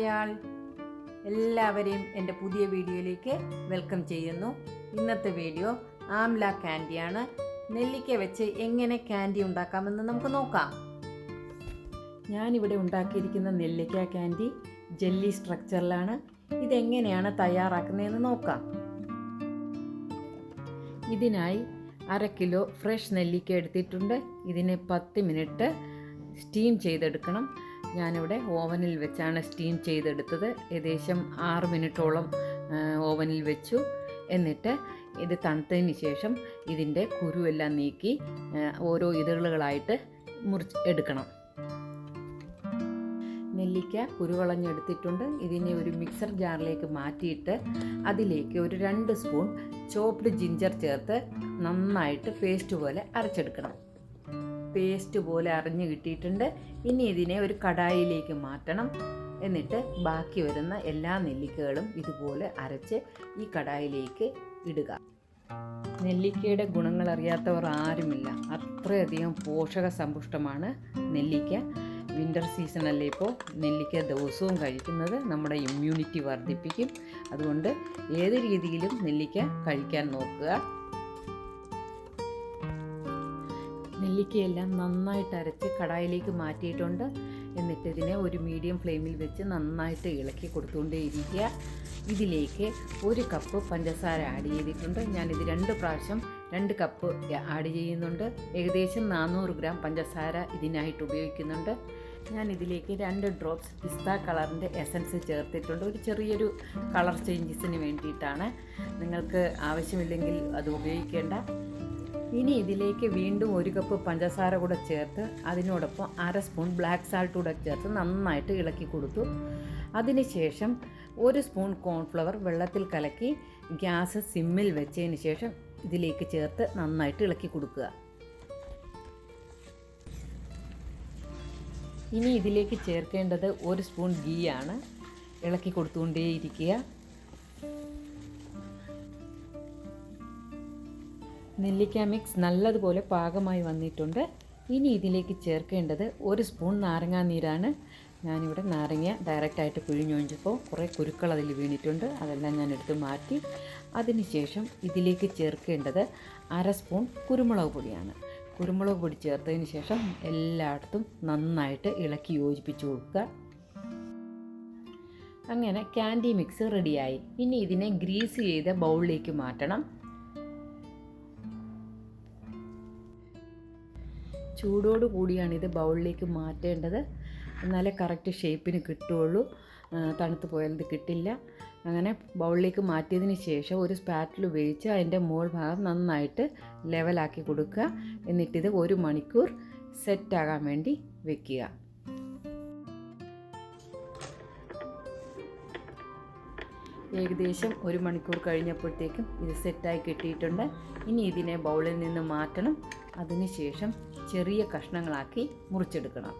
Hi ആൾ എല്ലാവരെയും എന്റെ പുതിയ വീഡിയോയിലേക്ക് വെൽക്കം ചെയ്യുന്നു. ഇന്നത്തെ വീഡിയോ ആംല ക്യാൻഡിയാണ്. നെല്ലിക്ക വെച്ച് എങ്ങനെ ക്യാൻഡി ഉണ്ടാക്കാമെന്ന് നമുക്ക് നോക്കാം. ഞാനിവിടെ ഉണ്ടാക്കിയിരിക്കുന്ന നെല്ലിക്ക ക്യാൻഡി ജെല്ലി സ്ട്രക്ചറിലാണ്. ഇതെങ്ങനെയാണ് തയ്യാറാക്കുന്നതെന്ന് നോക്കാം. ഇതിനായി അര കിലോ ഫ്രഷ് നെല്ലിക്ക എടുത്തിട്ടുണ്ട്. ഇതിനെ പത്ത് മിനിറ്റ് സ്റ്റീം ചെയ്തെടുക്കണം. ഞാനിവിടെ ഓവനിൽ വെച്ചാണ് സ്റ്റീം ചെയ്തെടുത്തത്. ഏകദേശം ആറ് മിനിറ്റോളം ഓവനിൽ വെച്ചു. എന്നിട്ട് ഇത് തണുത്തതിന് ശേഷം ഇതിന്റെ കുരുവെല്ലാം നീക്കി ഓരോ ഇതളുകളായിട്ട് മുറിച്ച് എടുക്കണം. നെല്ലിക്ക കുരുവളഞ്ഞെടുത്തിട്ടുണ്ട്. ഇതിനെ ഒരു മിക്സർ ജാറിലേക്ക് മാറ്റിയിട്ട് അതിലേക്ക് ഒരു രണ്ട് സ്പൂൺ ചോപ്ഡ് ജിഞ്ചർ ചേർത്ത് നന്നായിട്ട് പേസ്റ്റ് പോലെ അരച്ചെടുക്കണം. പേസ്റ്റ് പോലെ അരഞ്ഞു കിട്ടിയിട്ടുണ്ട്. ഇനി ഇതിനെ ഒരു കടായിലേക്ക് മാറ്റണം. എന്നിട്ട് ബാക്കി വരുന്ന എല്ലാ നെല്ലിക്കകളും ഇതുപോലെ അരച്ച് ഈ കടായിലേക്ക് ഇടുക. നെല്ലിക്കയുടെ ഗുണങ്ങൾ അറിയാത്തവർ ആരുമില്ല. അത്രയധികം പോഷക സമ്പുഷ്ടമാണ് നെല്ലിക്ക വിന്റർ സീസണല്ലേ ഇപ്പോൾ നെല്ലിക്ക ദിവസവും കഴിക്കുന്നത് നമ്മുടെ ഇമ്മ്യൂണിറ്റി വർദ്ധിപ്പിക്കും. അതുകൊണ്ട് ഏത് രീതിയിലും നെല്ലിക്ക കഴിക്കാൻ നോക്കുക. നെല്ലിക്കയെല്ലാം നന്നായിട്ട് അരച്ച് കടായിലേക്ക് മാറ്റിയിട്ടുണ്ട്. എന്നിട്ട് ഇതിനെ ഒരു മീഡിയം ഫ്ലെയിമിൽ വെച്ച് നന്നായിട്ട് ഇളക്കി കൊടുത്തുകൊണ്ടേയിരിക്കുക. ഇതിലേക്ക് ഒരു കപ്പ് പഞ്ചസാര ആഡ് ചെയ്തിട്ടുണ്ട്. ഞാനിത് രണ്ട് പ്രാവശ്യം രണ്ട് കപ്പ് ആഡ് ചെയ്യുന്നുണ്ട്. ഏകദേശം നാനൂറ് ഗ്രാം പഞ്ചസാര ഇതിനായിട്ട് ഉപയോഗിക്കുന്നുണ്ട്. ഞാൻ ഇതിലേക്ക് രണ്ട് ഡ്രോപ്സ് പിസ്ത കളറിന്റെ എസൻസ് ചേർത്തിട്ടുണ്ട്. ഒരു ചെറിയൊരു കളർ ചേഞ്ചസിന് വേണ്ടിയിട്ടാണ്. നിങ്ങൾക്ക് ആവശ്യമില്ലെങ്കിൽ അത് ഉപയോഗിക്കേണ്ട. ഇനി ഇതിലേക്ക് വീണ്ടും ഒരു കപ്പ് പഞ്ചസാര കൂടെ ചേർത്ത് അതിനോടൊപ്പം അര സ്പൂൺ ബ്ലാക്ക് സാൾട്ട് കൂടെ ചേർത്ത് നന്നായിട്ട് ഇളക്കി കൊടുത്തു. അതിനുശേഷം ഒരു സ്പൂൺ കോൺഫ്ലവർ വെള്ളത്തിൽ കലക്കി ഗ്യാസ് സിമ്മിൽ വെച്ചതിന് ശേഷം ഇതിലേക്ക് ചേർത്ത് നന്നായിട്ട് ഇളക്കി കൊടുക്കുക. ഇനി ഇതിലേക്ക് ചേർക്കേണ്ടത് ഒരു സ്പൂൺ ഗീ ആണ്. ഇളക്കി കൊടുത്തുകൊണ്ടേയിരിക്കുക. നെല്ലിക്ക മിക്സ് നല്ലതുപോലെ പാകമായി വന്നിട്ടുണ്ട്. ഇനി ഇതിലേക്ക് ചേർക്കേണ്ടത് ഒരു സ്പൂൺ നാരങ്ങാ നീരാണ്. ഞാനിവിടെ നാരങ്ങ ഡയറക്റ്റായിട്ട് പിഴിഞ്ഞൊഴിഞ്ഞപ്പോൾ കുറേ കുരുക്കൾ അതിൽ വീണിട്ടുണ്ട്. അതെല്ലാം ഞാൻ എടുത്ത് മാറ്റി. അതിനുശേഷം ഇതിലേക്ക് ചേർക്കേണ്ടത് അര സ്പൂൺ കുരുമുളക് പൊടിയാണ്. കുരുമുളക് പൊടി ചേർത്തതിന് ശേഷം എല്ലായിടത്തും നന്നായിട്ട് ഇളക്കി യോജിപ്പിച്ച് കൊടുക്കുക. അങ്ങനെ ക്യാൻഡി മിക്സ് റെഡിയായി ഇനി ഇതിനെ ഗ്രീസ് ചെയ്ത ബൗളിലേക്ക് മാറ്റണം. ചൂടോട് കൂടിയാണ് ഇത് ബൗളിലേക്ക് മാറ്റേണ്ടത്. എന്നാലേ കറക്റ്റ് ഷേപ്പിന് കിട്ടുകയുള്ളൂ. തണുത്ത് പോയാൽ ഇത് കിട്ടില്ല. അങ്ങനെ ബൗളിലേക്ക് മാറ്റിയതിന് ശേഷം ഒരു സ്പാറ്റിൽ ഉപയോഗിച്ച് അതിന്റെ മോൾ ഭാഗം നന്നായിട്ട് ലെവലാക്കി കൊടുക്കുക. എന്നിട്ടിത് ഒരു മണിക്കൂർ സെറ്റാകാൻ വേണ്ടി വെക്കുക. ഏകദേശം ഒരു മണിക്കൂർ കഴിഞ്ഞപ്പോഴത്തേക്കും ഇത് സെറ്റായി കിട്ടിയിട്ടുണ്ട്. ഇനി ഇതിനെ ബൗളിൽ നിന്ന് മാറ്റണം. അതിനുശേഷം ചെറിയ കഷ്ണങ്ങളാക്കി മുറിച്ചെടുക്കണം.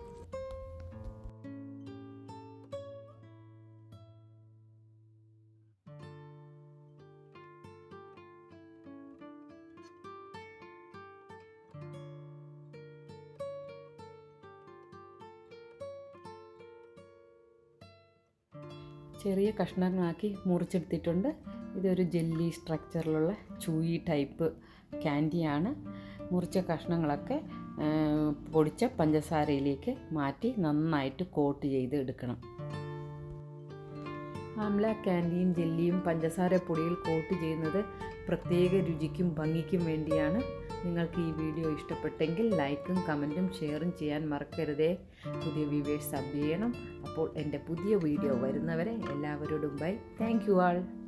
ചെറിയ കഷ്ണങ്ങളാക്കി മുറിച്ചെടുത്തിട്ടുണ്ട്. ഇതൊരു ജെല്ലി സ്ട്രക്ചറിലുള്ള ചൂയി ടൈപ്പ് ക്യാൻഡിയാണ് മുറിച്ച കഷ്ണങ്ങളൊക്കെ പൊടിച്ച പഞ്ചസാരയിലേക്ക് മാറ്റി നന്നായിട്ട് കോട്ട് ചെയ്ത് എടുക്കണം. ആംല കാൻഡിയും ജെല്ലിയും പഞ്ചസാര പൊടിയിൽ കോട്ട് ചെയ്യുന്നത് പ്രത്യേക രുചിക്കും ഭംഗിക്കും വേണ്ടിയാണ്. നിങ്ങൾക്ക് ഈ വീഡിയോ ഇഷ്ടപ്പെട്ടെങ്കിൽ ലൈക്കും കമന്റും ഷെയറും ചെയ്യാൻ മറക്കരുതേ. പുതിയ വ്യൂവേഴ്സ് സബ് ചെയ്യണം. അപ്പോൾ എന്റെ പുതിയ വീഡിയോ വരുന്നവരെ എല്ലാവരോടും ബൈ. Thank you all.